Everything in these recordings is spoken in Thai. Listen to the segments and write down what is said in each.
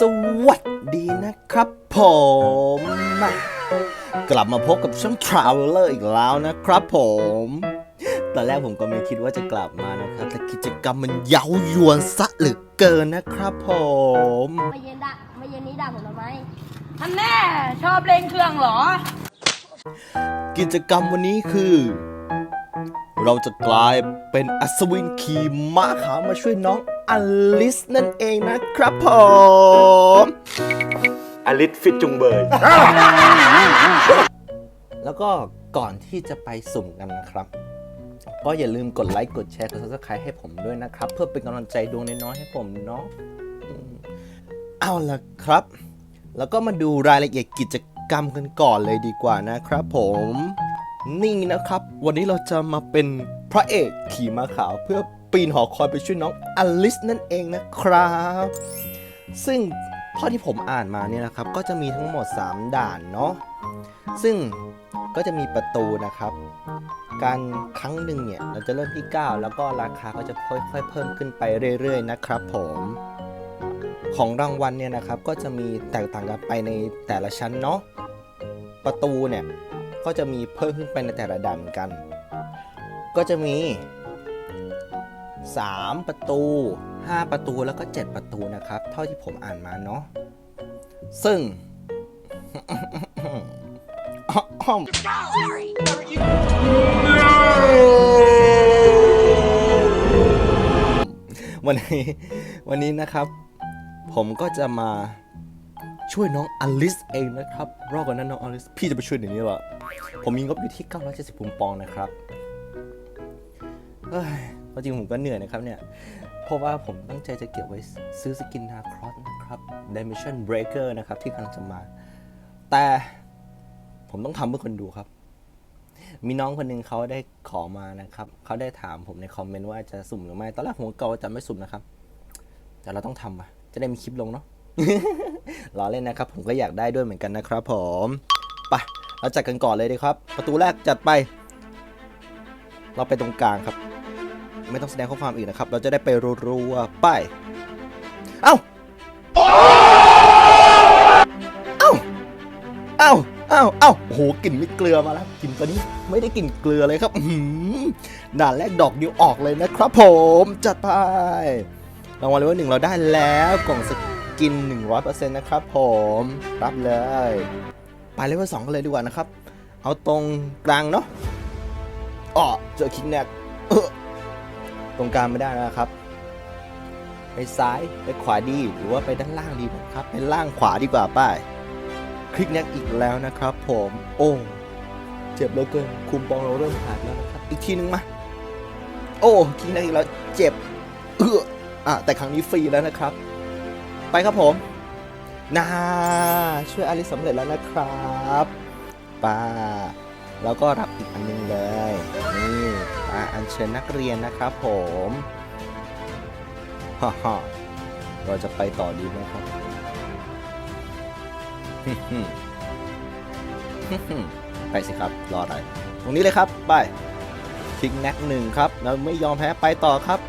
สวัสดีนะครับผมมากลับมาพบกับช่อง Traveler อีกแล้วนะครับผม ตอนแรกผมก็ไม่คิดว่าจะกลับมานะครับ แต่กิจกรรมมันเย้ายวนซะเหลือเกินนะครับผม มาเย็นด่ามาเย็นนี้ด่าผมทำไมท่านแน่ชอบเล่นเครื่องเหรอ กิจกรรมวันนี้คือ เราจะกลายเป็นอัศวินขี่ม้าขาวมาช่วยน้อง อลิสนั่นเองนะครับผมอลิสฟิตจุงเบยแล้วก็ก่อนที่จะไปสุ่มกันนะครับ ก็อย่าลืมกดไลค์กดแชร์กด subscribe ให้ผมด้วยนะครับ เพื่อเป็นกำลังใจดวงน้อยๆให้ผมเนาะอืมเอาละครับ แล้วก็มาดูรายละเอียดกิจกรรมกันก่อนเลยดีกว่านะครับผมนี่นะครับ วันนี้เราจะมาเป็นพระเอกขี่ม้าขาวเพื่อ ปีนหอคอยไปช่วยน้องอลิสนั่นเองนะครับ ซึ่งเท่าที่ผมอ่านมาเนี่ยนะครับ ก็จะมีทั้งหมด 3 ด่านเนาะซึ่งก็จะมีประตูนะครับ การครั้งหนึ่งเนี่ย เราจะเริ่มที่ 9 แล้วก็ราคาก็จะค่อยๆเพิ่มขึ้นไปเรื่อยๆนะครับผมของรางวัลเนี่ยนะครับก็จะมีแตกต่างกันไปในแต่ละชั้นเนาะประตูเนี่ยก็จะมีเพิ่มขึ้นไปในแต่ละด่านเหมือนกัน ก็จะมี 3 ประตู 5 ประตูแล้วก็ 7 ประตูนะครับ เท่าที่ผมอ่านมาเนาะซึ่งวันนี้วันนี้นะครับ ผมก็จะมาช่วยน้องอลิสเองนะครับรอบกันนั้นน้องอลิสพี่จะไปช่วยเดี๋ยวนี้หรอผมมีงบอยู่ที่ 970ปุ่มปองนะครับเฮ้ย เอาจริงผมก็เหนื่อยนะครับเนี่ย เพราะว่าผมตั้งใจจะเก็บไว้ซื้อสกินนาครอสนะครับ Dimension Breaker นะครับที่กำลังจะมา แต่ผมต้องทำเพื่อคนดูครับ มีน้องคนหนึ่งเขาได้ขอมานะครับ เขาได้ถามผมในคอมเมนต์ว่าจะสุ่มหรือไม่ ตอนแรกผมก็จะไม่สุ่มนะครับ แต่เราต้องทำอะจะได้มีคลิปลงเนาะรอเล่นนะครับ ผมก็อยากได้ด้วยเหมือนกันนะครับ ผมไปเราจัดกันก่อนเลยดีครับ ประตูแรกจัดไป เราไปตรงกลางครับ ไม่ต้องแสดงข้อความอีกนะครับ เราจะได้ไปรัวๆไป เอ้า เอ้า เอ้า เอ้า เอ้าโอ้โหกลิ่นไม่เกลือมาแล้วกลิ่นตัวนี้ไม่ได้กลิ่นเกลือเลยครับหือด่านแรกดอกเดียวออกเลยนะครับผม จัดไป รางวัลเลเวลหนึ่งเราได้แล้วกล่องสกิน 100%นะครับผม รับเลย ไปเลเวลสองกันเลยดีกว่านะครับ เอาตรงกลางเนาะอ๋อเจอคิกแนกเออ ตรงกลางไม่ได้นะครับ ไปซ้ายไปขวาดีหรือว่าไปด้านล่างดีนะครับไปล่างขวาดีกว่าป้ายคลิกแนกอีกแล้วนะครับ ผมโอ้เจ็บเหลือเกินคุมปองเราเริ่มขาดแล้วนะครับอีกทีนึงมาโอ้คลิกแนกอีกแล้วเจ็บเอออะแต่ครั้งนี้ฟรีแล้วนะครับ ไปครับผมนาช่วยอลิสสำเร็จแล้วนะครับป้าแล้วก็รับอีกอันหนึงเลยนี่ เชิญนักเรียนนะครับผมฮ่าฮ่าเราจะไปต่อดีไหมครับไปสิครับ รออะไร ตรงนี้เลยครับ ไปคลิกแน็กหนึ่งครับ เราไม่ยอมแพ้ไปต่อครับ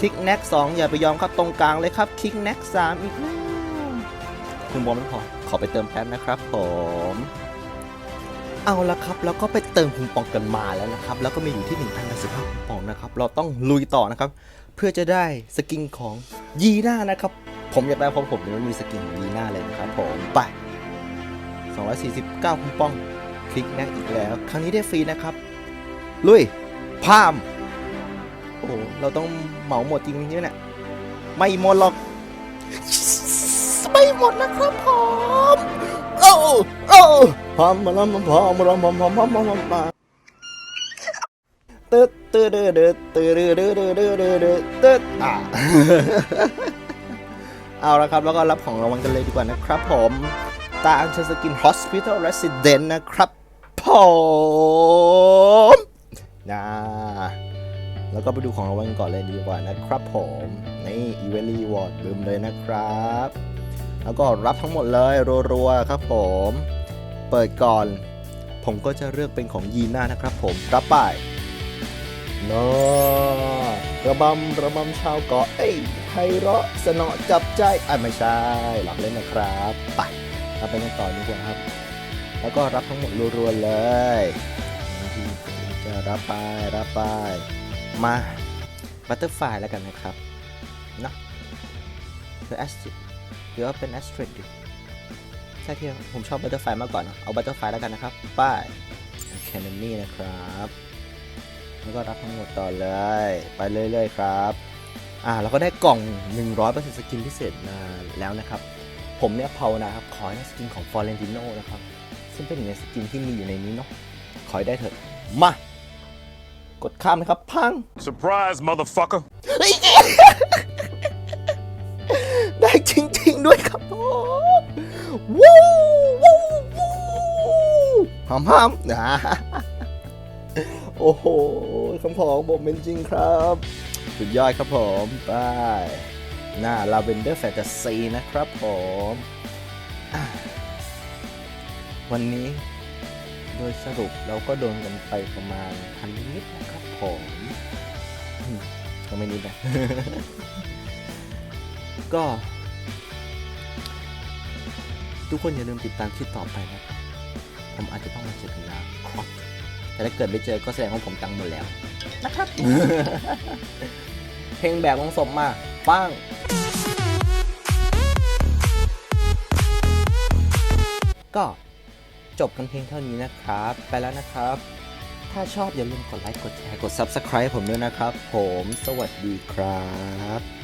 คลิกแน็กสองอย่าไปยอมครับตรงกลางเลยครับคลิกแน็กสามอีกแล้วคุณบอลไม่พอขอไปเติมแป๊บนะครับผม เอาละครับแล้วก็ไปเติมคุมปองกันมาแล้วนะครับ แล้วก็มีอยู่ที่1 0 1 5คุมปองนะครับ เราต้องลุยต่อนะครับ เพื่อจะได้สกินของยีน่านะครับ ผมอยากได้เพราะผมยังไม่มีสกินของยีน่าเลยนะครับผมไป 249คุมปอง คลิกแน็กอีกแล้ว ครั้งนี้ได้ฟรีนะครับ ลุยพามโอ้เราต้องเหมาหมดจริงๆเนี่ยไม่หมดหรอกไม่หมดนะครับผมโอ้โอ้ พอมมาแล้วพร้อมมาแพอมพร้อมพร้อมพร้อมมาตึ๊ดตึ๊ดเดือดตึ๊ดเดือดเดือดเดือดเดือเดือตึ๊ดอะเอาละครับแล้วก็รับของรางวัลกันเลยดีกว่านะครับผมตาอันเชันสกินฮ Hospital รสิเดนต์นะครับผมนะแล้วก็ไปดูของรางวัลก่อนเลยดีกว่านะครับผมนี่อีเวนต์รีวอร์ดลืมเลยนะครับ แล้วก็รับทั้งหมดเลยรัวๆครับผม เปิดก่อน ผมก็จะเลือกเป็นของยีน่านะครับผม รับไปนอระบำระบำชาวเกาะเอ้ยไพเราะสนอจับใจอะไม่ใช่ หลอกเล่นนะครับไปเราไปกันต่อดีกว่าครับ แล้วก็รับทั้งหมดรัวๆเลยที่จะรับไปรับไป มาบัตเตอร์ไฟแล้วกันนะครับนะหรือแอสติหรือว่าเป็นแอสตริดดิ ใช่ที่ผมชอบบัตเตอร์ไฟมากกว่าเนอะเอาบัตเตอร์ไฟแล้วกันนะครับไป้ายแคนนี่นะครับ แล้วก็รับทั้งหมดต่อเลย ไปเรื่อยๆครับอ่าเราก็ได้กล่อง 100%สกินพิเศษมาแล้วนะครับ ผมเนี่ยภาวนาครับขอให้ได้สกินของฟอร์เรนติโนนะครับ ซึ่งเป็นหนึ่งในสกินที่มีอยู่ในนี้เนาะขอให้ได้เถอะมากดข้ามนะครับ พัง Surprise, motherfucker. อมหอมนะโอ้โหคำขอของผมเป็นจริงครับ สุดยอดครับผมไปหน้า Lavender Fantasy นะครับผมอ่าวันนี้โดยสรุปเราก็โดนกันไปประมาณพันนิดนะครับผมอืมก็ไม่นิดนะ ก็ ทุกคนอย่าลืมติดตามคลิปต่อไปนะครับ ผมอาจจะต้องมาเจอกันแล้วครับแต่ถ้าเกิดไม่เจอก็แสดงว่าผมตังค์หมดแล้วนะครับ เพลงแบบของสมมาปังก็จบกันเพียงเท่านี้นะครับ ไปแล้วนะครับ ถ้าชอบอย่าลืมกดไลค์ กดแชร์ กด Subscribe ผมด้วยนะครับ ผม สวัสดีครับ